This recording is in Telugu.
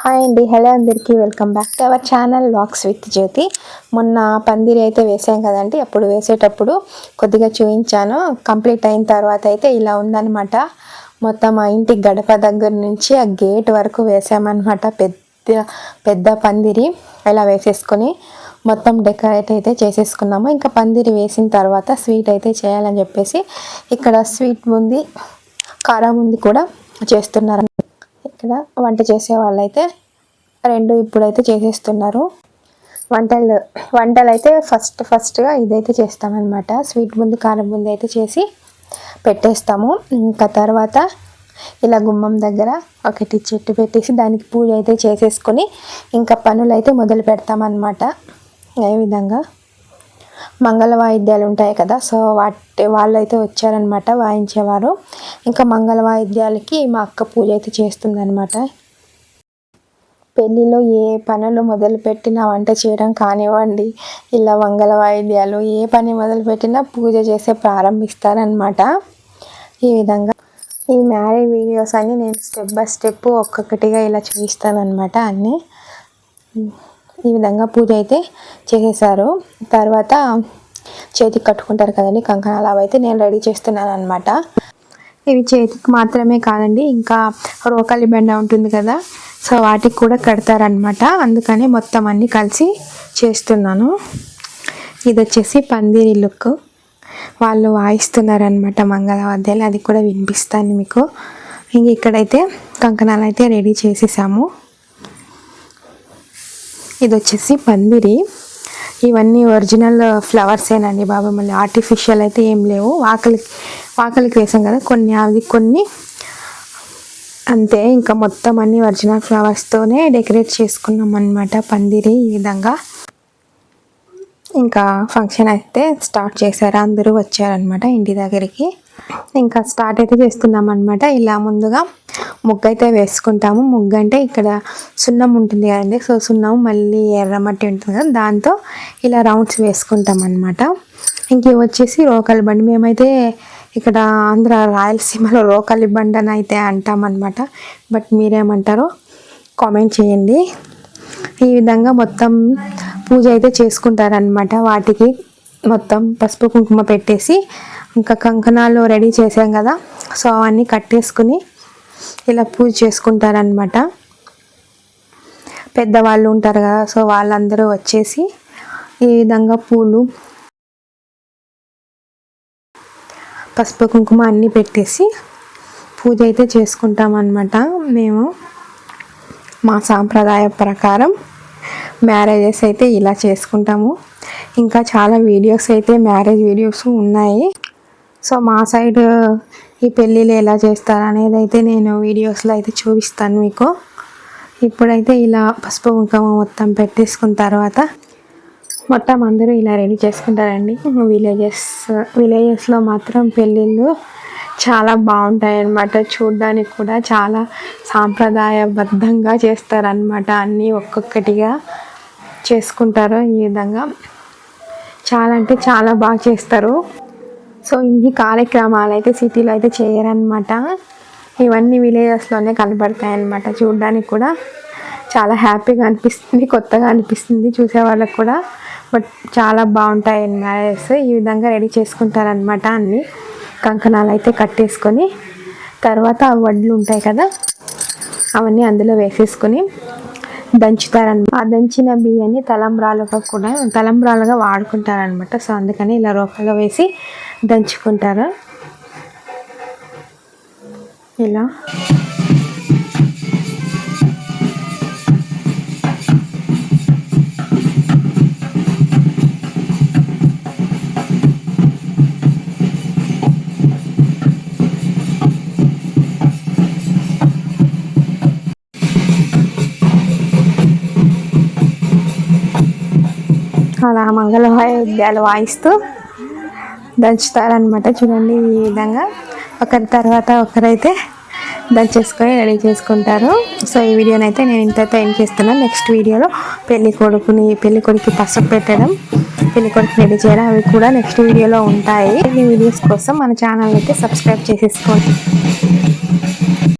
హాయ్ అండి హలో అందరికీ. Welcome back to our channel vlogs with Jyothi మొన్న పందిరి అయితే వేసాం కదండి అప్పుడు వేసేటప్పుడు కొద్దిగా చూపించాను కంప్లీట్ అయిన తర్వాత అయితే ఇలా ఉందన్నమాట. మొత్తం ఆ ఇంటి గడప దగ్గర నుంచి ఆ గేట్ వరకు వేసామన్నమాట. పెద్ద పెద్ద పందిరి. ఇలా వేసేసుకొని మొత్తం డెకరేట్ అయితే చేసేసుకున్నాము. ఇంకా పందిరి వేసిన తర్వాత స్వీట్ అయితే చేయాలని చెప్పేసి ఇక్కడ స్వీట్ ఉంది కారం ఉంది కూడా చేస్తున్నారు. ఇక్కడ వంట చేసే వాళ్ళైతే రెండు ఇప్పుడైతే చేసేస్తున్నారు. వంటలు వంటలు అయితే ఫస్ట్ ఫస్ట్గా ఇదైతే చేస్తామన్నమాట. స్వీట్ ముందు కారం ముందు అయితే చేసి పెట్టేస్తాము. ఇంకా తర్వాత ఇలా గుమ్మం దగ్గర ఒకటి చెట్టు పెట్టేసి దానికి పూజ అయితే చేసేసుకొని ఇంకా పనులు అయితే మొదలు పెడతామన్నమాట. ఏ విధంగా? మంగళ వాయిద్యాలు ఉంటాయి కదా సో వాటి వాళ్ళు అయితే వచ్చారనమాట వాయించేవారు. ఇంకా మంగళ వాయిద్యాలకి మా అక్క పూజ అయితే చేస్తుందనమాట. పెళ్ళిలో ఏ పనులు మొదలుపెట్టినా వంట చేయడం కానివ్వండి ఇలా మంగళ వాయిద్యాలు ఏ పని మొదలుపెట్టినా పూజ చేసే ప్రారంభిస్తారనమాట. ఈ విధంగా ఈ మ్యారేజ్ వీడియోస్ అన్నీ నేను స్టెప్ బై స్టెప్ ఒక్కొక్కటిగా ఇలా చూపిస్తానమాట అన్నీ. ఈ విధంగా పూజ అయితే చేసేసారు. తర్వాత చేతికి కట్టుకుంటారు కదండి కంకణాలు అవైతే నేను రెడీ చేస్తున్నాను అనమాట ఇవి చేతికి మాత్రమే కాదండి ఇంకా రోకలి బెండ ఉంటుంది కదా సో వాటికి కూడా కడతారనమాట అందుకనే మొత్తం అన్నీ కలిసి చేస్తున్నాను. ఇది వచ్చేసి పందిరి లుక్. వాళ్ళు వాయిస్తున్నారనమాట మంగళవాద్యాలు అది కూడా వినిపిస్తాను మీకు. ఇంక ఇక్కడైతే కంకణాలు అయితే రెడీ చేసేసాము. ఇది వచ్చేసి పందిరి. ఇవన్నీ ఒరిజినల్ ఫ్లవర్సేనండి బాబు మళ్ళీ ఆర్టిఫిషియల్ అయితే ఏం లేవు. వాకలికి వాకలికి వేసాం కదా కొన్ని అవి కొన్ని. అంతే ఇంకా మొత్తం అన్ని ఒరిజినల్ ఫ్లవర్స్తోనే డెకరేట్ చేసుకున్నాం అనమాట పందిరి ఈ విధంగా. ఇంకా ఫంక్షన్ అయితే స్టార్ట్ చేశారు. అందరూ వచ్చారనమాట ఇంటి దగ్గరికి. ఇంకా స్టార్ట్ అయితే చేస్తున్నాం అనమాట ఇలా ముందుగా ముగ్గు అయితే వేసుకుంటాము. ముగ్గు అంటే ఇక్కడ సున్నం ఉంటుంది కదండి. సో సున్నం మళ్ళీ ఎర్రమట్టి ఉంటుంది కదా. దాంతో ఇలా రౌండ్స్ వేసుకుంటాం అనమాట ఇంక వచ్చేసి రోకలి బండి. మేమైతే ఇక్కడ ఆంధ్ర రాయలసీమలో రోకలి బండి అని అయితే అంటామన్నమాట. బట్ మీరేమంటారో కామెంట్ చేయండి. ఈ విధంగా మొత్తం పూజ అయితే చేసుకుంటారనమాట వాటికి మొత్తం పసుపు కుంకుమ పెట్టేసి ఇంకా కంకణాలు రెడీ చేసాం కదా. సో అవన్నీ కట్టేసుకుని ఇలా పూజ చేసుకుంటారనమాట పెద్దవాళ్ళు ఉంటారు కదా సో వాళ్ళందరూ వచ్చేసి ఈ విధంగా పూలు పసుపు కుంకుమ అన్నీ పెట్టేసి పూజ అయితే చేసుకుంటాం అనమాట మేము మా సాంప్రదాయ ప్రకారం మ్యారేజెస్ అయితే ఇలా చేసుకుంటాము. ఇంకా చాలా వీడియోస్ అయితే మ్యారేజ్ వీడియోస్ ఉన్నాయి. సో మా సైడ్ ఈ పెళ్ళిళ్ళు ఎలా చేస్తారు అనేది అయితే నేను వీడియోస్లో అయితే చూపిస్తాను మీకు. ఇప్పుడైతే ఇలా పసుపు కుంకుమ మొత్తం పెట్టేసుకున్న తర్వాత మొత్తం అందరూ ఇలా రెడీ చేసుకుంటారండి. విలేజెస్ విలేజెస్లో మాత్రం పెళ్ళిళ్ళు చాలా బాగుంటాయి అన్నమాట చూడడానికి కూడా చాలా సాంప్రదాయబద్ధంగా చేస్తారనమాట అన్నీ ఒక్కొక్కటిగా. చేసుకుంటారు ఈ విధంగా. చాలా అంటే చాలా బాగా చేస్తారు. సో ఇన్ని కార్యక్రమాలు అయితే సిటీలో అయితే చేయరనమాట ఇవన్నీ విలేజెస్లోనే కనబడతాయి అన్నమాట చూడడానికి కూడా చాలా హ్యాపీగా అనిపిస్తుంది కొత్తగా అనిపిస్తుంది చూసే వాళ్ళకి కూడా. బట్ చాలా బాగుంటాయి మ్యారేజెస్. ఈ విధంగా రెడీ చేసుకుంటారనమాట అన్నీ. కంకణాలు అయితే కట్టేసుకొని తర్వాత వడ్లు ఉంటాయి కదా అవన్నీ అందులో వేసేసుకొని దంచుతారనమాట. ఆ దంచిన బియ్యాన్ని తలంబ్రాలుగా కూడా తలంబ్రాలుగా వాడుకుంటారనమాట. సో అందుకని ఇలా రోకలో వేసి దంచుకుంటారు. ఇలా. అలా మంగళ వాయిద్యాలు వాయిస్తూ దంచుతారనమాట చూడండి ఈ విధంగా. ఒకరి తర్వాత ఒకరైతే దంచేసుకొని రెడీ చేసుకుంటారు. సో ఈ వీడియోని అయితే నేను ఇంతతో ఏం చేస్తున్నాను నెక్స్ట్ వీడియోలో పెళ్ళి కొడుకుని పెళ్ళి కొడుకు పసుపు పెట్టడం పెళ్ళి కొడుకు రెడీ చేయడం అవి కూడా నెక్స్ట్ వీడియోలో ఉంటాయి. ఈ వీడియోస్ కోసం మన ఛానల్ అయితే సబ్స్క్రైబ్ చేసేసుకోండి.